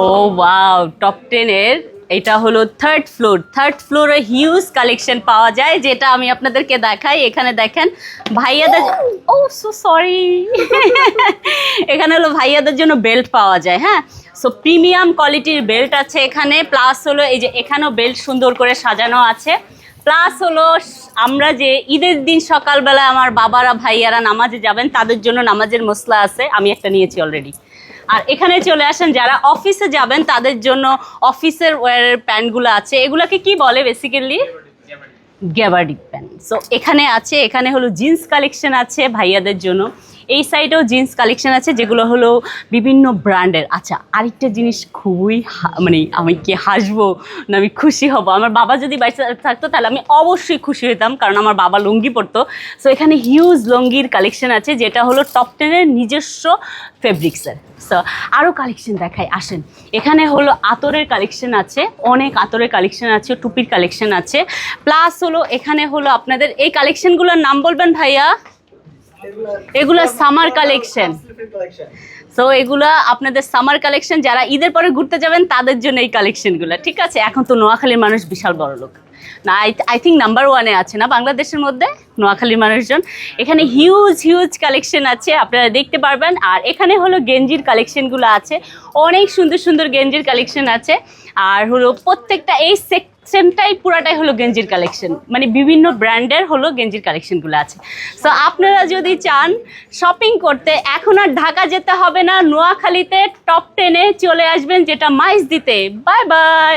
ও wow top টেনের এটা হলো থার্ড ফ্লোর থার্ড ফ্লোরে হিউজ কালেকশন পাওয়া যায় যেটা আমি আপনাদেরকে দেখাই। এখানে দেখেন ভাইয়াদের ও সো সরি এখানে হলো ভাইয়াদের জন্য বেল্ট পাওয়া যায় হ্যাঁ? সো প্রিমিয়াম কোয়ালিটির বেল্ট আছে এখানে প্লাস হলো এই যে এখানেও বেল্ট সুন্দর করে সাজানো আছে। প্লাস হলো আমরা যে ঈদের দিন সকালবেলা আমার বাবারা ভাইয়ারা নামাজে যাবেন তাদের জন্য নামাজের মশলা আছে আমি একটা নিয়েছি অলরেডি আর এখানে চলে আসেন যারা অফিসে যাবেন তাদের জন্য অফিসের ওয়ারের প্যান্টগুলো আছে। এগুলোকে কি বলে বেসিক্যালি গ্যাবার্ডিক প্যান্ট সো এখানে আছে এখানে হলো জিন্স কালেকশন আছে ভাইয়াদের জন্য। এই সাইডেও জিন্স কালেকশন আছে, যেগুলো হলো বিভিন্ন ব্র্যান্ডের। আচ্ছা আরেকটা জিনিস খুবই মানে আমি কি হাসবো না আমি খুশি হব? আমার বাবা যদি বাইসে থাকতো তাহলে আমি অবশ্যই খুশি হতাম কারণ আমার বাবা লুঙ্গি পরতো। সো এখানে হিউজ লুঙ্গির কালেকশন আছে, যেটা হলো টপ টেনের নিজস্ব ফেব্রিক্সের সো আরও কালেকশন দেখাই, আসেন। এখানে হলো আতরের কালেকশন আছে, অনেক আতরের কালেকশন আছে, টুপির কালেকশন আছে। প্লাস হলো এখানে হলো আপনাদের, এই কালেকশনগুলোর নাম বলবেন ভাইয়া? এগুলো সামার কালেকশন সো এগুলা আপনাদের সামার কালেকশন যারা ঈদের পরে ঘুরতে যাবেন, তাদের জন্য এই কালেকশনগুলো ঠিক আছে? এখন তো নোয়াখালীর মানুষ বিশাল বড় লোক। না আই আই থিঙ্ক নাম্বার ওয়ানে আছে না? বাংলাদেশের মধ্যে নোয়াখালীর মানুষজন। এখানে হিউজ হিউজ কালেকশন আছে, আপনারা দেখতে পারবেন। আর এখানে হলো গেঞ্জির কালেকশনগুলো আছে। অনেক সুন্দর সুন্দর গেঞ্জির কালেকশন আছে। আর হলো প্রত্যেকটা এই সেকশনটাই পুরাটাই হলো গেঞ্জির কালেকশন মানে বিভিন্ন ব্র্যান্ডের হলো গেঞ্জির কালেকশনগুলো আছে। সো আপনারা যদি চান শপিং করতে, এখন আর ঢাকা যেতে হবে না। নোয়াখালীতে টপ টেনে চলে আসবেন, যেটা মাইস দিতে। Bye bye